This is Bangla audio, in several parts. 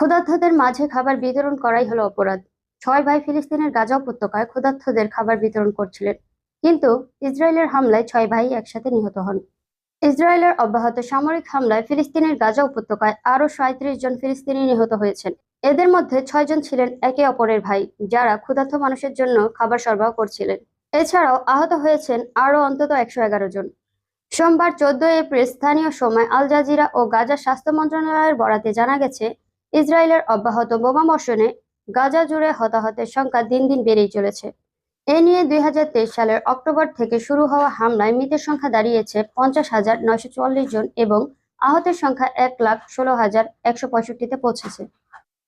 ক্ষুধার্তদের মাঝে খাবার বিতরণ করাই হলো অপরাধ। ছয় ভাই ফিলিস্তিনের গাজা উপত্যকায় ক্ষুধার্তদের খাবার বিতরণ করছিলেন। কিন্তু ইসরায়েলের হামলায় ছয় ভাই একসাথে নিহত হন। ইসরায়েলের অব্যাহত সামরিক হামলায় ফিলিস্তিনের গাজা উপত্যকায় আরও সাঁত্রিশ জন ফিলিস্তিনি নিহত হয়েছেন। এদের মধ্যে ছয়জন ছিলেন একে অপরের ভাই, যারা ক্ষুধার্ত মানুষের জন্য খাবার সরবরাহ করছিলেন। এছাড়াও আহত হয়েছেন আরও অন্তত একশো এগারো জন। সোমবার চোদ্দ এপ্রিল স্থানীয় সময় আল জাজিরা ও গাজা স্বাস্থ্য মন্ত্রণালয়ের বরাতে জানা গেছে ইসরায়েলের অব্যাহত বোমা বর্ষণে গাজা জুড়ে হতাহতের সংখ্যা দিন দিন বেড়েই চলেছে। এ নিয়ে দুই হাজার তেইশ সালের অক্টোবর থেকে শুরু হওয়া হামলায় মৃতের সংখ্যা দাঁড়িয়েছে পঞ্চাশ হাজার নয়শো চুয়াল্লিশ জন এবং আহতের সংখ্যা এক লাখ ষোলো হাজার একশো পঁয়ষট্টিতে পৌঁছেছে।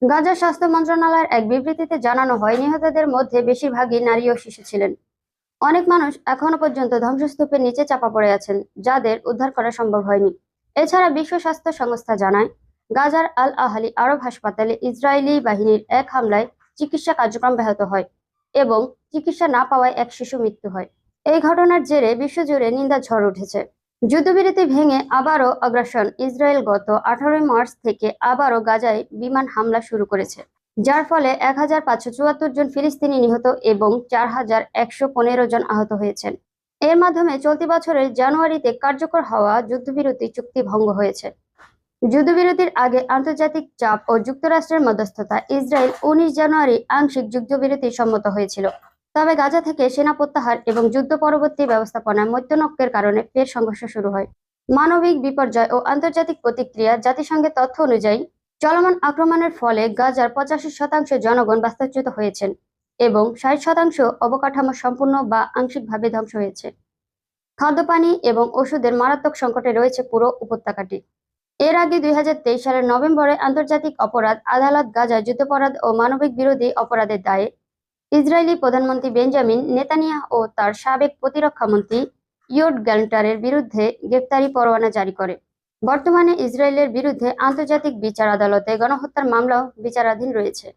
গাজা স্বাস্থ্য মন্ত্রণালয়ের এক বিবৃতিতে জানানো হয়, নিহতদের মধ্যে বেশিরভাগই নারী ও শিশু ছিলেন। অনেক মানুষ এখনও পর্যন্ত ধ্বংসস্তূপের নিচে চাপা পড়ে আছেন, যাদের উদ্ধার করা সম্ভব হয়নি। এছাড়া বিশ্ব স্বাস্থ্য সংস্থা জানায় গাজার আল আহালি আরব হাসপাতালে ইসরায়েলি বাহিনীর এক হামলায় চিকিৎসা কার্যক্রম ব্যাহত হয় এবং চিকিৎসা না পাওয়ায় এক শিশু মৃত্যু হয়। এই ঘটনার জেরে বিশ্বজুড়ে নিন্দা ঝড় উঠেছে। যুদ্ধবিরতি ভেঙে আবারও আগ্রাসন ইসরায়েল গত আঠারোই মার্চ থেকে আবারও গাজায় বিমান হামলা শুরু করেছে, যার ফলে এক হাজার পাঁচশো চুয়াত্তর জন ফিলিস্তিনি নিহত এবং চার হাজার একশো পনেরো জন আহত হয়েছেন। এর মাধ্যমে চলতি বছরের জানুয়ারিতে কার্যকর হওয়া যুদ্ধবিরতি চুক্তি ভঙ্গ হয়েছে। যুদ্ধবিরতির আগে আন্তর্জাতিক চাপ ও যুক্তরাষ্ট্রের মধ্যস্থতা ইসরায়েল উনিশ জানুয়ারি আংশিক যুদ্ধবিরতি সম্মত হয়েছিল। তবে গাজা থেকে সেনা প্রত্যাহার এবং যুদ্ধ পরবর্তী ব্যবস্থাপনায় মৈত্যনক্যের কারণে ফের সংঘর্ষ শুরু হয়। মানবিক বিপর্যয় ও আন্তর্জাতিক প্রতিক্রিয়া জাতিসংঘের তথ্য অনুযায়ী চলমান আক্রমণের ফলে গাজার পঁচাশি শতাংশ জনগণ বাস্তুচ্যুত হয়েছেন এবং ষাট শতাংশ অবকাঠামো সম্পূর্ণ বা আংশিকভাবে ধ্বংস হয়েছে। খাদ্যপানি এবং ওষুধের মারাত্মক সংকটে রয়েছে পুরো উপত্যকাটি। এর আগে দুই হাজার তেইশ সালের নভেম্বরে আন্তর্জাতিক অপরাধ, আদালত গাজায় যুদ্ধাপরাধ ও মানবিক বিরোধী অপরাধের দায়ে ইসরায়েলি প্রধানমন্ত্রী বেঞ্জামিন নেতানিয়া ও তার সাবেক প্রতিরক্ষামন্ত্রী ইয়োড গ্যান্টারের বিরুদ্ধে গ্রেপ্তারি পরোয়ানা জারি করে। বর্তমানে ইসরায়েলের বিরুদ্ধে আন্তর্জাতিক বিচার আদালতে গণহত্যার মামলাও বিচারাধীন রয়েছে।